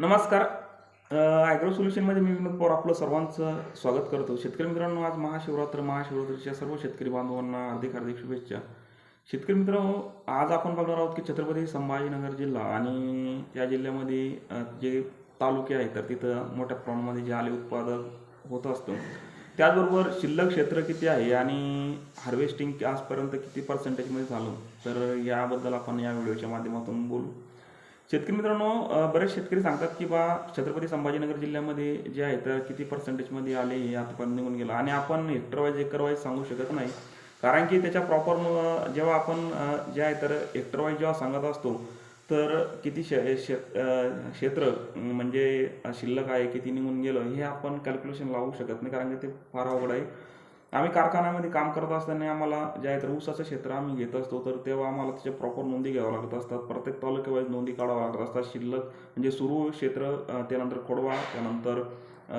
नमस्कार. ॲग्रो सोल्युशनमध्ये मी विनोद पवार आपलं सर्वांचं स्वागत करतो. शेतकरी मित्रांनो आज महाशिवरात्र महाशिवरात्रीच्या सर्व शेतकरी बांधवांना हार्दिक हार्दिक शुभेच्छा. शेतकरी मित्रांनो आज आपण बघणार आहोत की छत्रपती संभाजीनगर जिल्हा आणि त्या जिल्ह्यामध्ये जे तालुके आहेत तर तिथं मोठ्या प्रमाणामध्ये जे आले उत्पादक होत असतं. त्याचबरोबर शिल्लक क्षेत्र किती आहे आणि हार्वेस्टिंग आजपर्यंत किती पर्सेंटेजमध्ये झालं? तर याबद्दल आपण या व्हिडिओच्या माध्यमातून बोलू. शेतकरी मित्रांनो बरेच शेतकरी सांगतात की बा छत्रपती संभाजीनगर जिल्ह्यामध्ये जे आहे तर किती पर्सेंटेजमध्ये आले हे आतापर्यंत निघून गेलं. आणि आपण हेक्टर वाईज एकर वाईज सांगू शकत नाही. कारण की त्याच्या प्रॉपर जेव्हा आपण जे आहे तर हेक्टर वाईज जेव्हा सांगत असतो तर किती शे शे क्षेत्र म्हणजे शिल्लक आहे किती निघून गेलं हे आपण कॅल्क्युलेशन लावू शकत नाही. कारण की ते फार अवघड आहे. आम्ही कारखान्यामध्ये काम करत असताना आम्हाला जे आहे तर ऊसाचं क्षेत्र आम्ही घेत असतो तर तेव्हा आम्हाला त्याच्या प्रॉपर नोंदी घ्याव्या लागत असतात. प्रत्येक तालुक्यावाईज नोंदी काढाव्या लागत असतात. शिल्लक म्हणजे सुरू क्षेत्र त्यानंतर खोडवा त्यानंतर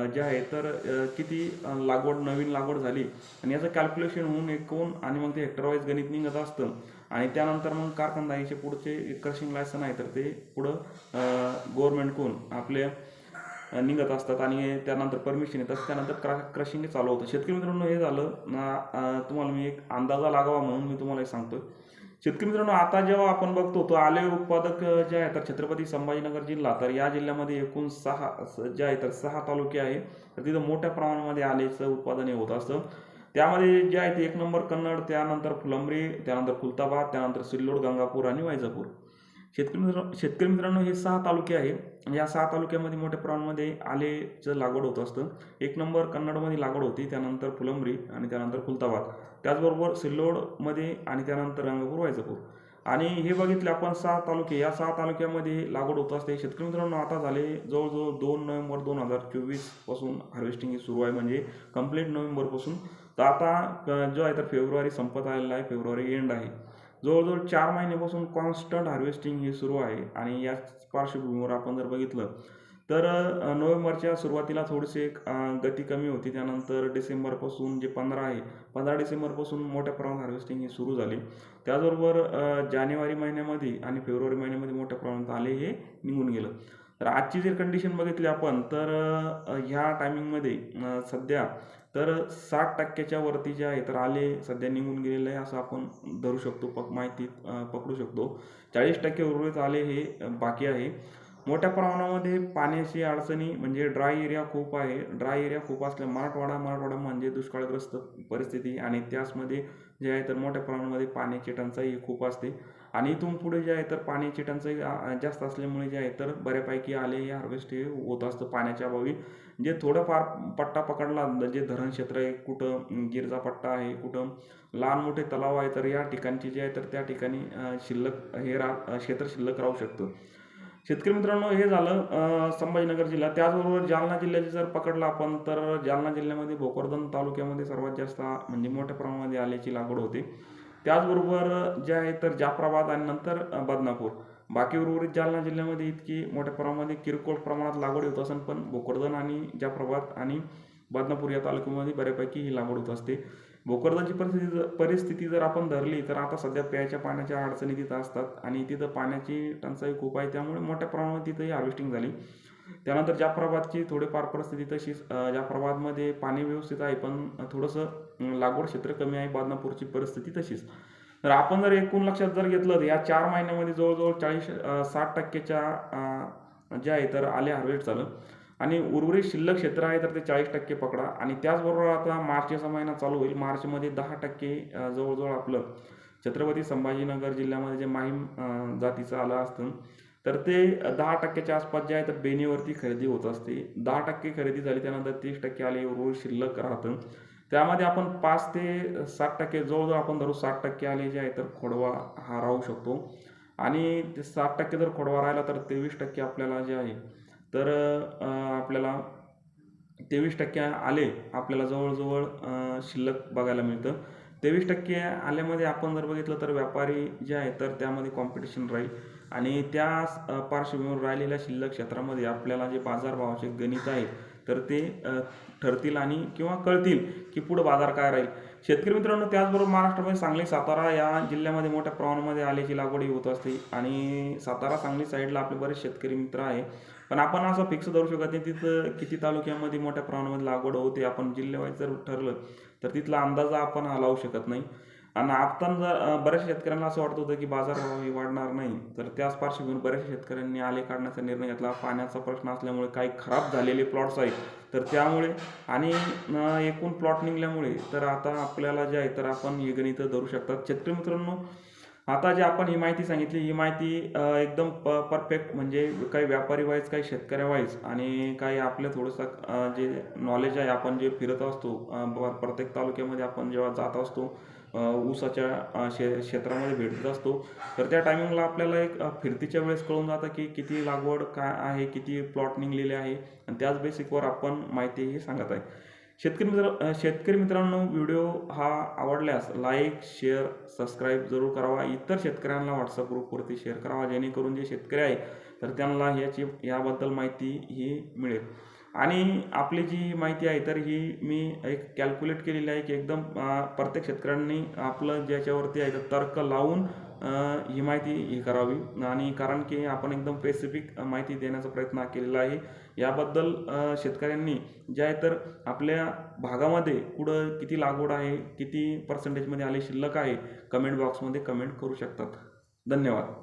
जे आहे तर किती लागवड नवीन लागवड झाली आणि याचं कॅल्क्युलेशन होऊन एकूण आणि मग ते हेक्टरवाईज गणित निघत असतं. आणि त्यानंतर मग कारखानदारीचे पुढचे क्रशिंग लायसन आहे तर ते पुढं गव्हर्मेंटकडून आपले निघत असतात आणि त्यानंतर परमिशन येतात त्यानंतर क्रा क्रशिंग चालू होतं. शेतकरी मित्रांनो हे झालं. ना तुम्हाला मी एक अंदाजा लागावा म्हणून मी तुम्हाला हे सांगतोय. शेतकरी मित्रांनो आता जेव्हा आपण बघतो तो आले उत्पादक जे आहे तर छत्रपती संभाजीनगर जिल्हा तर या जिल्ह्यामध्ये एकूण सहा जे आहे तर सहा तालुके आहे. तर तिथं मोठ्या प्रमाणामध्ये आलेचं उत्पादन हे होत असतं. त्यामध्ये जे आहे ते एक नंबर कन्नड त्यानंतर फुलंब्री त्यानंतर खुलताबाद त्यानंतर सिल्लोड गंगापूर आणि वैजापूर. शेतकरी मित्र शेतकरी मित्रांनो हे सहा तालुके आहे या सहा तालुक्यामध्ये मोठ्या प्रमाणामध्ये आलेचं लागवड होत असतं. एक नंबर कन्नडमध्ये लागवड होती त्यानंतर फुलंबरी आणि त्यानंतर खुलताबाद त्याचबरोबर सिल्लोडमध्ये आणि त्यानंतर रंगपूर व्हायचंपूर आणि हे बघितले आपण सहा तालुके. या सहा तालुक्यामध्ये लागवड होत असते. शेतकरी मित्रांनो आता झाले जवळजवळ दोन नोव्हेंबर दोन हजार चोवीसपासून हार्वेस्टिंग सुरू आहे. म्हणजे कंप्लीट नोव्हेंबरपासून तर आता जो आहे तर फेब्रुवारी संपत आलेला आहे. फेब्रुवारी एंड आहे. जवळजवळ चार महिन्यापासून कॉन्स्टंट हार्वेस्टिंग हे सुरू आहे आणि या पार्श्वभूमीवर आपण जर बघितलं तर नोव्हेंबरच्या सुरुवातीला थोडीशी गती कमी होती. त्यानंतर डिसेंबरपासून जे पंधरा आहे पंधरा डिसेंबरपासून मोठ्या प्रमाणात हार्वेस्टिंग ही सुरू झाली. त्याचबरोबर जानेवारी महिन्यामध्ये आणि फेब्रुवारी महिन्यामध्ये मोठ्या प्रमाणात आले हे निघून गेलं. तर आजची जर कंडिशन बघितली आपण तर ह्या टायमिंगमध्ये सध्या तर साठ टक्क्याच्या वरती जे आहे तर आले सध्या निघून गेलेलं आहे असं आपण धरू शकतो पक माहितीत पकडू शकतो. चाळीस टक्के उर्वरित आले हे बाकी आहे. मोठ्या प्रमाणामध्ये पाण्याची अडचणी म्हणजे ड्राय एरिया खूप आहे. ड्राय एरिया खूप असल्या मराठवाडा मराठवाडा म्हणजे दुष्काळग्रस्त परिस्थिती आणि त्याचमध्ये जे आहे तर मोठ्या प्रमाणामध्ये पाण्याची टंचाई ही खूप असते. आणि इथून पुढे जे आहे तर पाण्याची टंचाई जास्त असल्यामुळे जे आहे तर बऱ्यापैकी आले हे हार्वेस्ट हे होत असतं पाण्याच्या अभावी. जे थोडंफार पट्टा पकडला जे धरण क्षेत्र आहे कुठं गिरजा पट्टा आहे कुठं लहान मोठे तलाव आहे तर या ठिकाणची जे आहे तर त्या ठिकाणी शिल्लक हे रा क्षेत्र शिल्लक राहू शकतं. शेतकरी मित्रांनो हे झालं संभाजीनगर जिल्हा. त्याचबरोबर जालना जिल्ह्याचे जर पकडला आपण तर जालना जिल्ह्यामध्ये भोकरदन तालुक्यामध्ये सर्वात जास्त म्हणजे मोठ्या प्रमाणामध्ये आल्याची लागवड होते. त्याचबरोबर जे आहे तर जाफराबाद आणि नंतर बदनापूर. बाकी उर्वरित जालना जिल्ह्यामध्ये इतकी मोठ्या प्रमाणामध्ये किरकोळ प्रमाणात लागवड होत असेल पण भोकरदन आणि जाफराबाद आणि बदनापूर या तालुक्यामध्ये बऱ्यापैकी ही लागवड होत असते. भोकरदनची परिस्थिती जर- परिस्थिती जर आपण धरली तर आता सध्या प्यायच्या पाण्याच्या अडचणी तिथं असतात आणि तिथं पाण्याची टंचाई खूप आहे त्यामुळे मोठ्या प्रमाणात तिथंही हार्वेस्टिंग झाली. त्यानंतर जाफराबादची थोडीफार परिस्थिती तशीच जाफराबादमध्ये पाणी व्यवस्थित आहे पण थोडंसं लागवड क्षेत्र कमी आहे बदनापूरची परिस्थिती तशीच. तर आपण जर एकूण लक्षात जर घेतलं तर या चार महिन्यामध्ये जवळजवळ चाळीस साठ टक्केच्या जे आहे तर आले हार्वेस्ट झालं. आणि उर्वरित शिल्लक क्षेत्र आहे तर ते चाळीस टक्के पकडा. आणि त्याचबरोबर आता मार्चचा महिना चालू होईल. मार्चमध्ये दहा टक्के जवळजवळ आपलं छत्रपती संभाजीनगर जिल्ह्यामध्ये जे माहीम जातीचं आलं असतं तर ते दहा टक्क्याच्या आसपास जे आहे तर बेनीवरती खरेदी होत असते. दहा टक्के खरेदी झाली त्यानंतर तीस टक्के आले उर्वरित शिल्लक राहतं. त्यामध्ये आपण पाच ते सात टक्के जवळजवळ आपण धरू साठ टक्के आले जे आहे तर खोडवा हा राहू शकतो. आणि ते साठ टक्के जर खोडवा राहिला तर तेवीस टक्के आपल्याला जे आहे तर आपल्याला तेवीस टक्के आले आपल्याला जवळजवळ शिल्लक बघायला मिळतं. तेवीस टक्के आल्यामध्ये आपण जर बघितलं तर व्यापारी जे आहे तर त्यामध्ये कॉम्पिटिशन राहील. आणि त्या पार्श्वभूमीवर राहिलेल्या शिल्लक क्षेत्रामध्ये आपल्याला जे बाजारभावाचे गणित आहे तर ते ठरतील आणि किंवा कळतील की पुढं बाजार काय राहील. शेतकरी मित्रांनो त्याचबरोबर महाराष्ट्रामध्ये सांगली सातारा या जिल्ह्यामध्ये मोठ्या प्रमाणामध्ये आल्याची लागवड होत असते. आणि सातारा सांगली साईडला आपले बरेच शेतकरी मित्र आहे. पण आपण असं फिक्स धरू शकत नाही. तिथं किती तालुक्यामध्ये मोठ्या प्रमाणामध्ये लागवड होते आपण जिल्ह्यावाईज जर ठरलं तर तिथला अंदाजा आपण लावू शकत नाही. आणि आपण जर बऱ्याच शेतकऱ्यांना असं वाटत होतं की बाजारभाव हे वाढणार नाही तर त्याच पार्श्वभूमीवर बऱ्याच शेतकऱ्यांनी आले काढण्याचा निर्णय घेतला. पाण्याचा प्रश्न असल्यामुळे काही खराब झालेले प्लॉट्स आहेत. तर त्यामुळे आणि एकूण प्लॉट निघल्यामुळे तर आता आपल्याला जे आहे तर आपण हे गणितं धरू शकतात. शेतकरी मित्रांनो आता जे आपण ही माहिती सांगितली ही माहिती एकदम प परफेक्ट म्हणजे काही व्यापारी वाईज काही शेतकऱ्या वाईज आणि काही आपलं थोडंसं जे नॉलेज आहे आपण जे फिरत असतो प्रत्येक तालुक्यामध्ये आपण जेव्हा जात असतो ऊसाच्या शे क्षेत्रामध्ये भेटत असतो. तर त्या टायमिंगला आपल्याला एक फिरतीच्या वेळेस कळून जातं की किती लागवड काय आहे किती प्लॉट निघलेले आहे. आणि त्याच बेसिकवर आपण माहितीही सांगत आहे. शेतकरी मित्र शेतकरी मित्रांनो व्हिडिओ हा आवडल्यास लाईक शेअर सबस्क्राईब जरूर करावा. इतर शेतकऱ्यांना व्हॉट्सअप ग्रुपवरती शेअर करावा. जेणेकरून जे शेतकरी आहे तर त्यांना ह्याची याबद्दल माहिती ही मिळेल. आणि आपली जी माहिती आहे तर ही मी एक कॅल्क्युलेट केलेली आहे की एकदम प्रत्येक शेतकऱ्यांनी आपलं ज्याच्यावरती आहे तर तर्क लावून ही माहिती ही करावी. आणि कारण की आपण एकदम स्पेसिफिक माहिती देण्याचा प्रयत्न केलेला आहे. याबद्दल शेतकऱ्यांनी जे आहे तर आपल्या भागामध्ये कुठं किती लागवड आहे किती पर्सेंटेजमध्ये आले शिल्लक आहे कमेंट बॉक्समध्ये कमेंट करू शकतात. धन्यवाद.